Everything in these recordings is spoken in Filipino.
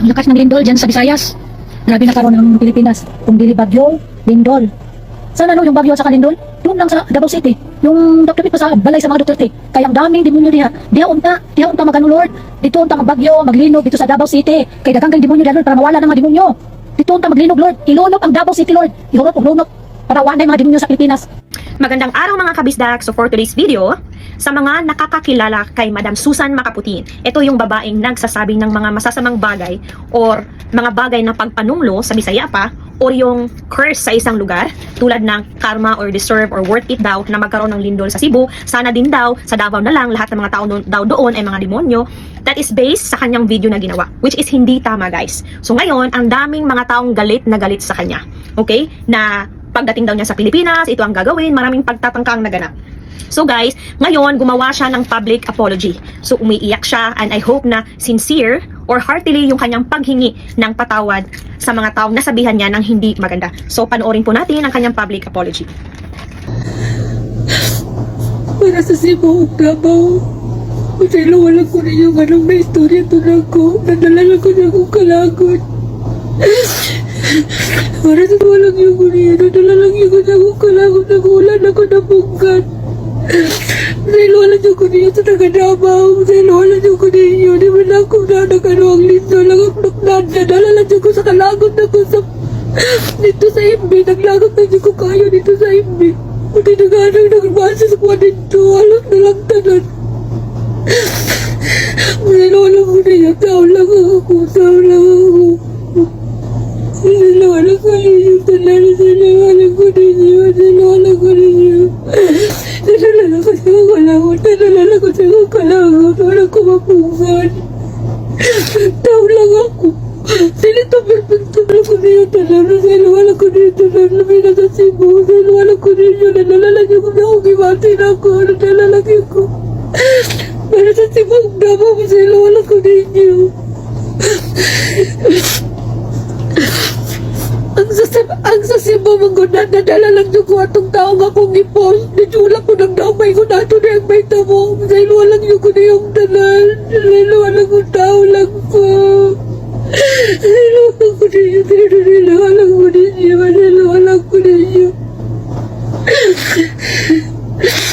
lakas ng lindol dyan sa Visayas. Grabe na karoon ng Pilipinas. Kung dili bagyo, lindol. Sana no, yung bagyo sa Kalindol, doon lang sa Davao City. Yung Dr. pa sa balay sa mga Duterte. Kaya ang daming demonyo diha. Diha unta, diha unta magano Lord. Dito unta magbagyo, maglinog dito sa Davao City. Kaya daghang kang demonyo diha Lord para mawala ng mga demonyo. Dito unta maglinog Lord. Ilunok ang Davao City Lord. Ihurot og lunok para wala yung mga demonyo sa Pilipinas. Magandang araw mga kabisdak. So for today's video, sa mga nakakakilala kay Madam Susan Makaputin, ito yung babaeng nagsasabi ng mga masasamang bagay or mga bagay na pagpanunglo sa Bisaya pa or yung curse sa isang lugar tulad ng karma or deserve or worth it daw na magkaroon ng lindol sa Cebu. Sana din daw sa Davao na lang lahat ng mga tao daw doon ay mga demonyo. That is based sa kanyang video na ginawa which is hindi tama guys. So ngayon, ang daming mga taong galit na galit sa kanya. Okay? Na pagdating daw niya sa Pilipinas, ito ang gagawin, maraming pagtatangkang naganap. So guys, ngayon gumawa siya ng public apology. So umiiyak siya and I hope na sincere or heartily yung kanyang paghingi ng patawad sa mga taong nasabihan niya ng hindi maganda. So panoorin po natin ang kanyang public apology. para sa Cebu Davao. Kasi wala ko rin yung anong na istorya tulad ko. Nadala lang ko na akong kalagot. Para walang yung nadala lang yung na akong kalagot na wala na ko napungkat. Dahil wala yung ko niya sa taga Davao. Dahil wala yung ko niya, di ba na ako na nagano ang lindo lang ang nuknan. Nadala lang yung ko sa kalagot na ko sa dito sa imbi. Naglagot na yung ko kayo dito sa imbi. Hindi na nga nang nagbasa sa kwa dito. Alam na lang tanan. Ko na yung tao lang ako. Tao lang Sila to perfecto na ko niyo tanan. Sila wala ko niyo tanan. Labi na sa Cebu. Sila wala ko niyo. Nalalagay ko na ako. Gimati na ako. Nalalagay ko. Pero sa Cebu. Dama ko niyo. Ang sa ang sa Cebu manggunan nadala lang yung ko atong taong akong ipos. Nijula ko ng damay ko nato na yung may tamo. Walang yung ko na yung tanan. Dahil walang yung tao lang ko. Dahil walang ko ninyo. Dahil walang ko ninyo. Dahil walang ko ninyo.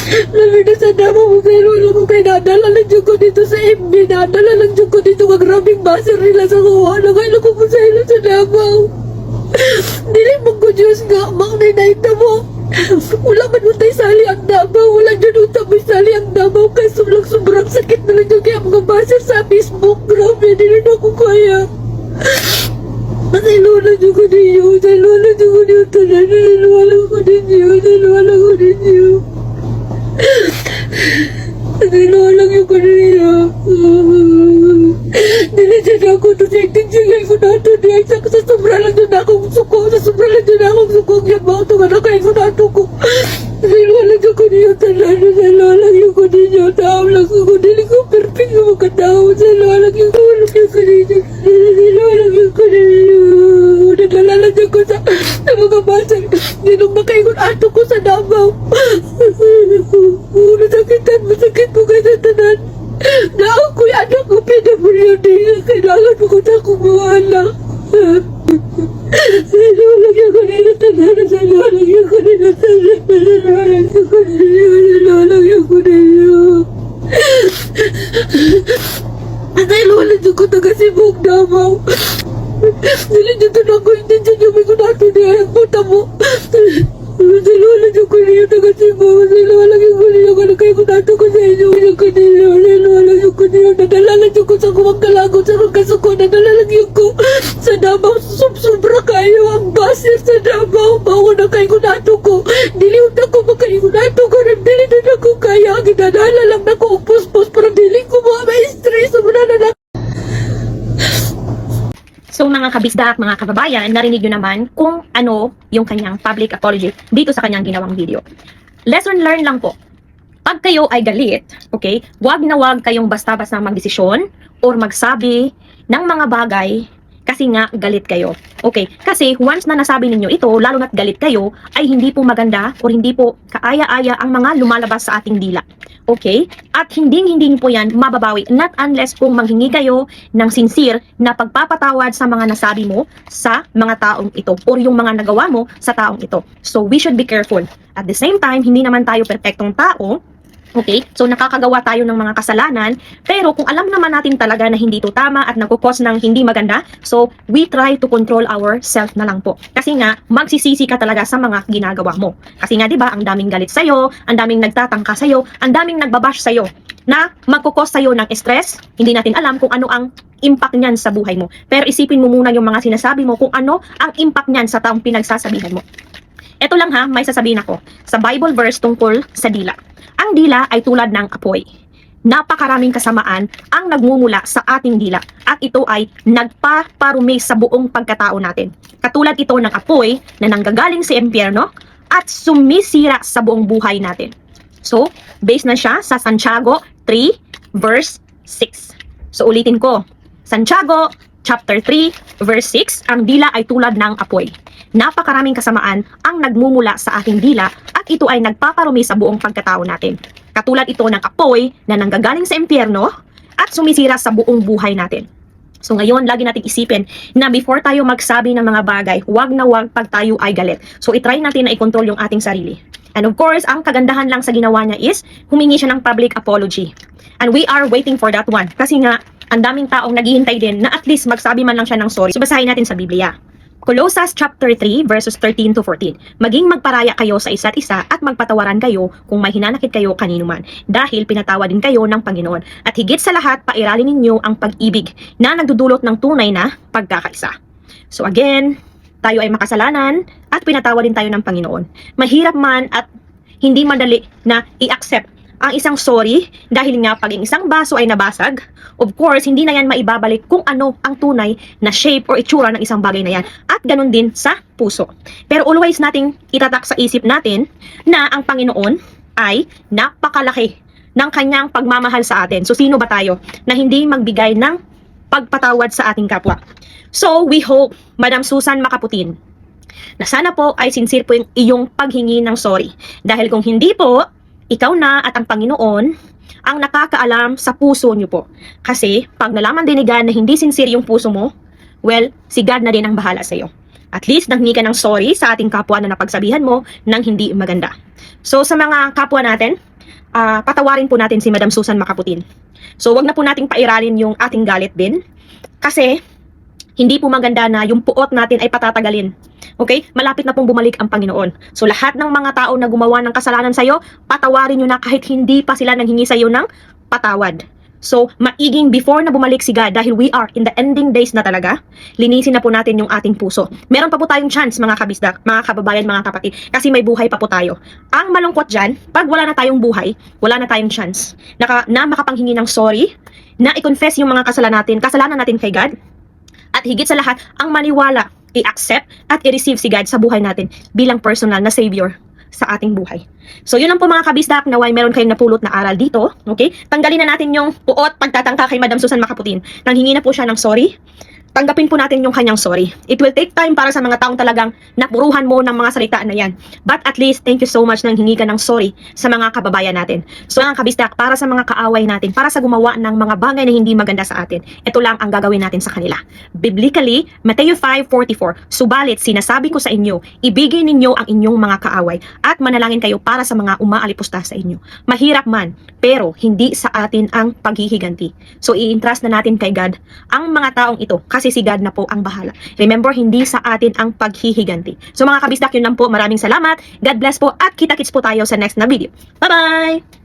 Labi na sa damo mo pero wala ko kay nadala lang yung ko dito sa MB. Nadala lang yung ko dito ang grabing baser nila sa kuha. Nagay ko po sa ilo sa Davao. Dili mo ko Diyos nga, mang ninaita mo. Wala man utay sali ang Davao. Wala dyan utay may sali ang Davao. Kaya sobrang sobrang sakit na lang yung kaya mga baser sa Facebook. Grabe, dili na ko kaya. Kasi lola dyan ko ninyo. Kasi lola dyan ko ninyo. Kasi lola ko ninyo. Kasi lola ko ninyo. Kasi lola ko ninyo. Dili ako to sa itinsigay ko na to di sa sobra lang doon akong suko sa sobra lang doon akong suko yung mga to nga kaya ko na to ko dahil wala dyan ko niyo talan dahil wala yung ko niyo tao lang ko dili ko perfect yung mga tao dahil wala yung ko dyan ko sa sa mga basag ninong nakay ko ato ko sa Davao. Nasakitan masakit ko kaya sa tanan. Na ako'y anak ko PWD kailangan mo ko na akong niya ang puta mo Sinulang yung kanina taga Sibog Sinulang yung kanina kung kayo kunato ko sa inyo yung kanina Sinulang yung kanina Nadala lang yung ko sa kumang kalagot sa kasuko Nadala lang yung ko sa Davao sobra kayo ang basis sa Davao bawo na kayo kunato ko dili na ko makayo kunato ko rin dili na ko kaya ginadala lang na ko upos-pos para dili ko mo ma-stress sobra na na So mga kabisdak, mga kababayan, narinig nyo naman kung ano yung kanyang public apology dito sa kanyang ginawang video. Lesson learned lang po. Pag kayo ay galit, okay, wag na wag kayong basta-basta magdesisyon or magsabi ng mga bagay kasi nga galit kayo. Okay, kasi once na nasabi ninyo ito, lalo na't galit kayo, ay hindi po maganda or hindi po kaaya-aya ang mga lumalabas sa ating dila. Okay? At hindi hindi po yan mababawi not unless kung manghingi kayo ng sincere na pagpapatawad sa mga nasabi mo sa mga taong ito or yung mga nagawa mo sa taong ito. So we should be careful. At the same time, hindi naman tayo perfectong tao. Okay? So nakakagawa tayo ng mga kasalanan, pero kung alam naman natin talaga na hindi ito tama at nagkukos ng hindi maganda, so we try to control ourselves na lang po. Kasi nga, magsisisi ka talaga sa mga ginagawa mo. Kasi nga, di ba, ang daming galit sa'yo, ang daming nagtatangka sa'yo, ang daming nagbabash sa'yo na magkukos sa'yo ng stress, hindi natin alam kung ano ang impact niyan sa buhay mo. Pero isipin mo muna yung mga sinasabi mo kung ano ang impact niyan sa taong pinagsasabihan mo. Ito lang ha, may sasabihin ako. Sa Bible verse tungkol sa dila. Ang dila ay tulad ng apoy. Napakaraming kasamaan ang nagmumula sa ating dila at ito ay nagpaparumi sa buong pagkatao natin. Katulad ito ng apoy na nanggagaling sa impyerno at sumisira sa buong buhay natin. So, based na siya sa Santiago 3 verse 6. So, ulitin ko. Santiago chapter 3 verse 6, ang dila ay tulad ng apoy. Napakaraming kasamaan ang nagmumula sa ating dila at ito ay nagpaparumi sa buong pagkatao natin. Katulad ito ng apoy na nanggagaling sa impyerno at sumisira sa buong buhay natin. So ngayon, lagi natin isipin na before tayo magsabi ng mga bagay, wag na wag pag tayo ay galit. So itry natin na i-control yung ating sarili. And of course, ang kagandahan lang sa ginawa niya is humingi siya ng public apology. And we are waiting for that one. Kasi nga, ang daming taong naghihintay din na at least magsabi man lang siya ng sorry. So basahin natin sa Biblia. Colossus chapter 3 verses 13 to 14. Maging magparaya kayo sa isa't isa at magpatawaran kayo kung may hinanakit kayo kanino man dahil pinatawad din kayo ng Panginoon. At higit sa lahat, pairalin ninyo ang pag-ibig na nagdudulot ng tunay na pagkakaisa. So again, tayo ay makasalanan at pinatawad din tayo ng Panginoon. Mahirap man at hindi madali na i-accept ang isang sorry dahil nga pag ang isang baso ay nabasag, of course, hindi na yan maibabalik kung ano ang tunay na shape or itsura ng isang bagay na yan. At ganun din sa puso. Pero always nating itatak sa isip natin na ang Panginoon ay napakalaki ng kanyang pagmamahal sa atin. So sino ba tayo na hindi magbigay ng pagpatawad sa ating kapwa? So we hope, Madam Susan Makaputin, na sana po ay sincere po yung iyong paghingi ng sorry. Dahil kung hindi po, ikaw na at ang Panginoon ang nakakaalam sa puso niyo po. Kasi pag nalaman din ni God na hindi sincere yung puso mo, well, si God na din ang bahala sa iyo. At least nanghingi ka ng sorry sa ating kapwa na napagsabihan mo ng hindi maganda. So sa mga kapwa natin, ah, patawarin po natin si Madam Susan Makaputin. So wag na po nating pairalin yung ating galit din. Kasi hindi po maganda na yung puot natin ay patatagalin. Okay? Malapit na pong bumalik ang Panginoon. So lahat ng mga tao na gumawa ng kasalanan sa'yo, patawarin nyo na kahit hindi pa sila nanghingi sa'yo ng patawad. So, maiging before na bumalik si God dahil we are in the ending days na talaga, linisin na po natin yung ating puso. Meron pa po tayong chance mga kabisdak, mga kababayan, mga kapatid, kasi may buhay pa po tayo. Ang malungkot dyan, pag wala na tayong buhay, wala na tayong chance Naka, na makapanghingi ng sorry, na i-confess yung mga kasalanan natin, kasalanan natin kay God, at higit sa lahat, ang maniwala, i-accept at i-receive si God sa buhay natin bilang personal na savior sa ating buhay. So yun lang po mga kabisdak naway meron kayong napulot na aral dito. Okay? Tanggalin na natin yung puot pagtatangka kay Madam Susan Makaputin. Nanghingi na po siya ng sorry. Tanggapin po natin yung kanyang sorry. It will take time para sa mga taong talagang napuruhan mo ng mga salita na yan. But at least, thank you so much nang hingi ka ng sorry sa mga kababayan natin. So mga kabisdak, para sa mga kaaway natin, para sa gumawa ng mga bagay na hindi maganda sa atin, ito lang ang gagawin natin sa kanila. Biblically, Matthew 5.44, Subalit, sinasabi ko sa inyo, ibigay ninyo ang inyong mga kaaway at manalangin kayo para sa mga umaalipusta sa inyo. Mahirap man, pero hindi sa atin ang paghihiganti. So i-entrust na natin kay God ang mga taong ito kasi si God na po ang bahala. Remember, hindi sa atin ang paghihiganti. So mga kabisdak, yun lang po. Maraming salamat. God bless po at kita-kits po tayo sa next na video. Bye-bye!